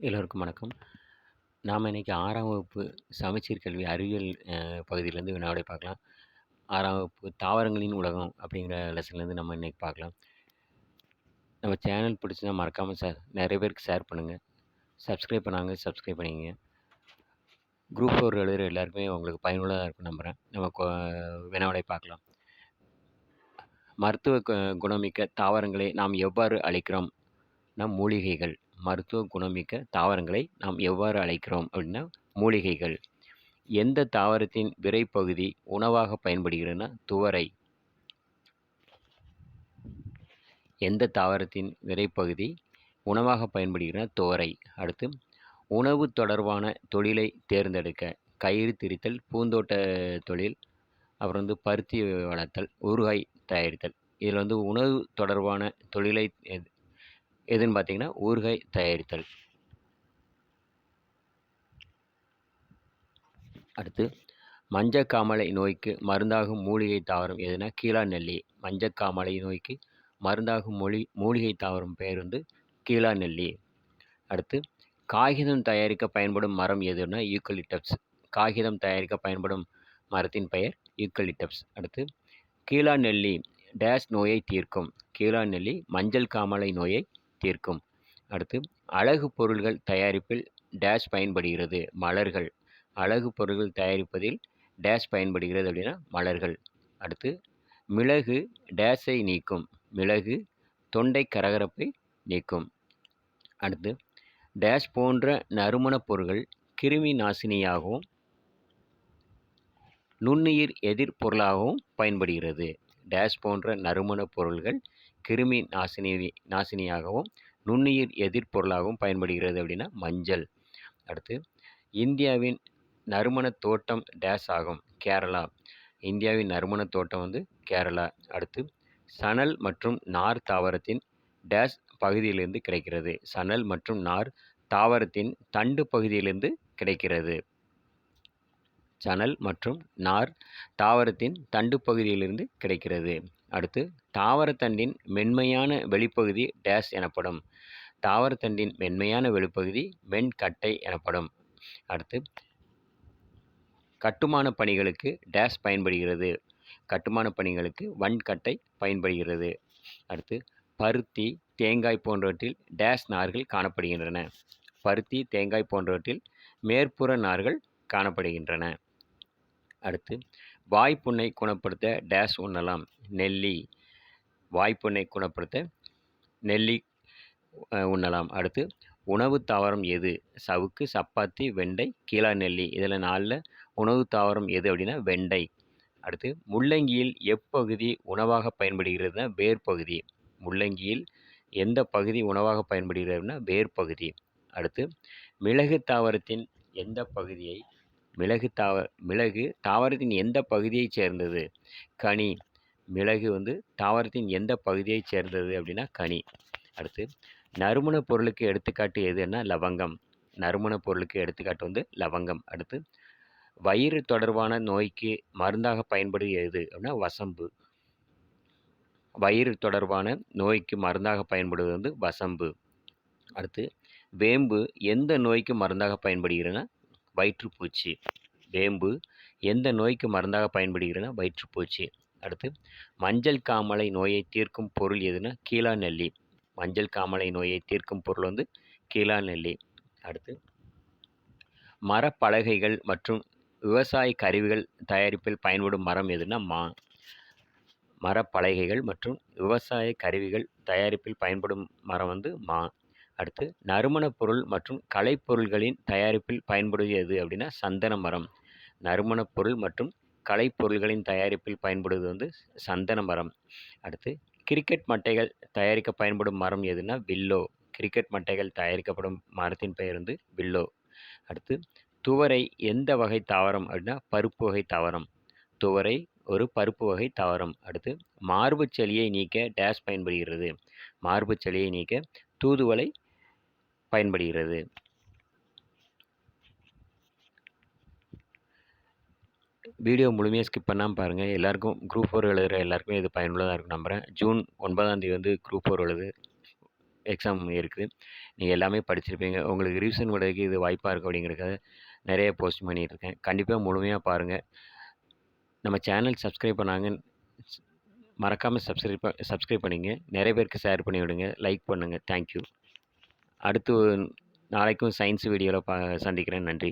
எல்லோருக்கும் வணக்கம் நாம் இன்றைக்கி ஆறாம் வகுப்பு சமச்சீர் கல்வி அறிவியல் பகுதியிலேருந்து வினாவிடை பார்க்கலாம். ஆறாம் வகுப்பு தாவரங்களின் உலகம் அப்படிங்கிற லெசன்லேருந்து நம்ம இன்றைக்கி பார்க்கலாம். நம்ம சேனல் பிடிச்சுன்னா மறக்காமல் சார் நிறைய பேருக்கு ஷேர் பண்ணுங்கள் சப்ஸ்கிரைப் பண்ணாங்க சப்ஸ்கிரைப் பண்ணிங்க குரூப் ஃபோர் எழுதுகிற எல்லாருக்குமே உங்களுக்கு பயனுள்ளதாக இருக்கும் நம்புகிறேன் நம்ம கொ வினாவிடை பார்க்கலாம். மருத்துவ கு குணமிக்க தாவரங்களை நாம் எவ்வாறு அழிக்கிறோம் நம் மூலிகைகள். மருத்துவ குணமிக்க தாவரங்களை நாம் எவ்வாறு அழைக்கிறோம்? அப்படின்னா மூலிகைகள். எந்த தாவரத்தின் விரைப்பகுதி உணவாக பயன்படுகிறதுன்னா துவரை. எந்த தாவரத்தின் விரைப்பகுதி உணவாக பயன்படுகிற துவரை. அடுத்து உணவு தொடர்பான தொழிலை தேர்ந்தெடுக்க கயிறு திரித்தல், பூந்தோட்ட தொழில், அப்புறம் வந்து பருத்தி வளர்த்தல், ஊறுகாய் தயாரித்தல். இதில் வந்து உணவு தொடர்பான தொழிலை எது எதுன்னு பார்த்தீங்கன்னா, ஊறுகாய் தயாரித்தல். அடுத்து மஞ்சக்காமலை நோய்க்கு மருந்தாகும் மூலிகை தாவரம் எதுனா கீழாநெல்லி. மஞ்சக்காமலை நோய்க்கு மருந்தாகும் மொழி மூலிகை தாவரம் பெயர் வந்து கீழாநெல்லி. அடுத்து காகிதம் தயாரிக்க பயன்படும் மரம் எதுனா யூக்கலிட்டப்ஸ் காகிதம் தயாரிக்க பயன்படும் மரத்தின் பெயர் யூக்கலிட்டப்ஸ் அடுத்து கீழாநெல்லி டேஷ் நோயை தீர்க்கும். கீழாநெல்லி மஞ்சள் காமலை நோயை தீர்க்கும். அடுத்து அழகு பொருள்கள் தயாரிப்பில் டேஷ் பயன்படுகிறது. மலர்கள். அழகு பொருள்கள் தயாரிப்பதில் டேஷ் பயன்படுகிறது அப்படின்னா மலர்கள். அடுத்து மிளகு டேஷை நீக்கும். மிளகு தொண்டை கரகரப்பை நீக்கும். அடுத்து டேஷ் போன்ற நறுமணப் பொருட்கள் கிருமி நாசினியாகவும், நுண்ணுயிர் எதிர் பொருளாகவும் பயன்படுகிறது. டேஷ் போன்ற நறுமணப் பொருள்கள் கிருமி நாசினி நாசினியாகவும், நுண்ணுயிர் எதிர்ப்பொருளாகவும் பயன்படுகிறது அப்படின்னா மஞ்சள். அடுத்து இந்தியாவின் நறுமணத் தோட்டம் டேஸ் ஆகும். கேரளா. இந்தியாவின் நறுமணத் தோட்டம் வந்து கேரளா. அடுத்து சணல் மற்றும் நார் தாவரத்தின் டேஸ் பகுதியிலிருந்து கிடைக்கிறது. சணல் மற்றும் நார் தாவரத்தின் தண்டு பகுதியிலிருந்து கிடைக்கிறது. சணல் மற்றும் நார் தாவரத்தின் தண்டு பகுதியிலிருந்து கிடைக்கிறது. அடுத்து தாவரத்தண்டின் மென்மையான வெளிப்பகுதி டேஷ் எனப்படும். தாவரத்தண்டின் மென்மையான வெளிப்பகுதி மென்கட்டை எனப்படும். அடுத்து கட்டுமான பணிகளுக்கு டேஷ் பயன்படுகிறது. கட்டுமான பணிகளுக்கு வன்கட்டை பயன்படுகிறது. அடுத்து பருத்தி, தேங்காய் போன்றவற்றில் டேஷ் நார்கள் காணப்படுகின்றன. பருத்தி, தேங்காய் போன்றவற்றில் மேற்புற நார்கள் காணப்படுகின்றன. அடுத்து வாய்ப்புண்ணை குணப்படுத்த டேஷ் உண்ணலாம். நெல்லி. வாய்ப்புண்ணை குணப்படுத்த நெல்லி உண்ணலாம். அடுத்து உணவு தாவரம் எது? சவுக்கு, சப்பாத்தி, வெண்டை, கீழா நெல்லி இதில் நாளில் உணவு தாவரம் எது அப்படின்னா வெண்டை. அடுத்து முள்ளங்கியில் எப்பகுதி உணவாக பயன்படுகிறதுனா வேர் பகுதி. முள்ளங்கியில் எந்த பகுதி உணவாக பயன்படுகிறதுனா வேர் பகுதி. அடுத்து மிளகு தாவரத்தின் எந்த பகுதியை மிளகு தாவ மிளகு தாவரத்தின் எந்த பகுதியைச் சேர்ந்தது? கனி. மிளகு வந்து தாவரத்தின் எந்த பகுதியைச் சேர்ந்தது அப்படின்னா கனி. அடுத்து நறுமணப் பொருளுக்கு எடுத்துக்காட்டு எதுன்னா லவங்கம். நறுமணப் பொருளுக்கு எடுத்துக்காட்டு வந்து லவங்கம். அடுத்து வயிறு தொடர்பான நோய்க்கு மருந்தாக பயன்படுது எது? அப்படின்னா வசம்பு. வயிறு தொடர்பான நோய்க்கு மருந்தாக பயன்படுவது வந்து வசம்பு. அடுத்து வேம்பு எந்த நோய்க்கு மருந்தாக பயன்படுகிறதுனா வயிற்றுப்பூச்சி. வேம்பு எந்த நோய்க்கு மருந்தாக பயன்படுகிறதுனா வயிற்றுப்பூச்சி. அடுத்து மஞ்சள் காமலை நோயை தீர்க்கும் பொருள் எதுனா கீழாநெல்லி. மஞ்சள் காமலை நோயை தீர்க்கும் பொருள் வந்து கீழாநெல்லி. அடுத்து மரப்பலகைகள் மற்றும் விவசாய கருவிகள் தயாரிப்பில் பயன்படும் மரம் எதுனா மா. மரப்பலகைகள் மற்றும் விவசாய கருவிகள் தயாரிப்பில் பயன்படும் மரம் வந்து மா. அடுத்து நறுமணப் பொருள் மற்றும் கலைப்பொருள்களின் தயாரிப்பில் பயன்படுவது எது அப்படின்னா சந்தன மரம். நறுமணப் பொருள் மற்றும் கலைப்பொருள்களின் தயாரிப்பில் பயன்படுவது வந்து சந்தன மரம். அடுத்து கிரிக்கெட் மட்டைகள் தயாரிக்க பயன்படும் மரம் எதுனா வில்லோ. கிரிக்கெட் மட்டைகள் தயாரிக்கப்படும் மரத்தின் பெயர் வந்து வில்லோ. அடுத்து துவரை எந்த வகை தாவரம் அப்படின்னா பருப்பு வகை தாவரம். துவரை ஒரு பருப்பு வகை தாவரம். அடுத்து மார்புச் செளியை நீக்க டேஷ் பயன்படுகிறது. மார்புச் செளியை நீக்க தூதுவளை பயன்படுகிறது. வீடியோ முழுமையாக ஸ்கிப் பண்ணாமல் பாருங்கள் எல்லாருக்கும் குரூப் ஃபோர் எழுதுகிற எல்லாருக்குமே இது பயனுள்ளதாக இருக்கும் நம்புறேன். ஜூன் ஒன்பதாம் தேதி வந்து குரூப் ஃபோர் எழுது எக்ஸாம் இருக்குது. நீங்கள் எல்லாமே படிச்சிருப்பீங்க. உங்களுக்கு ரிவிஷன் விடக்கு இது வாய்ப்பாக இருக்கும் அப்படிங்கிறதுக்காக நிறைய போஸ்ட் பண்ணிகிட்ருக்கேன் கண்டிப்பாக முழுமையாக பாருங்கள் நம்ம சேனல் சப்ஸ்கிரைப் பண்ணாங்க மறக்காமல் சப்ஸ்கிரைப் சப்ஸ்கிரைப் பண்ணிங்க. நிறைய பேருக்கு ஷேர் பண்ணி விடுங்க லைக் பண்ணுங்கள் தேங்க்யூ அடுத்து நாளைக்கும் சயின்ஸ் வீடியோவில் பா சந்திக்கிறேன். நன்றி.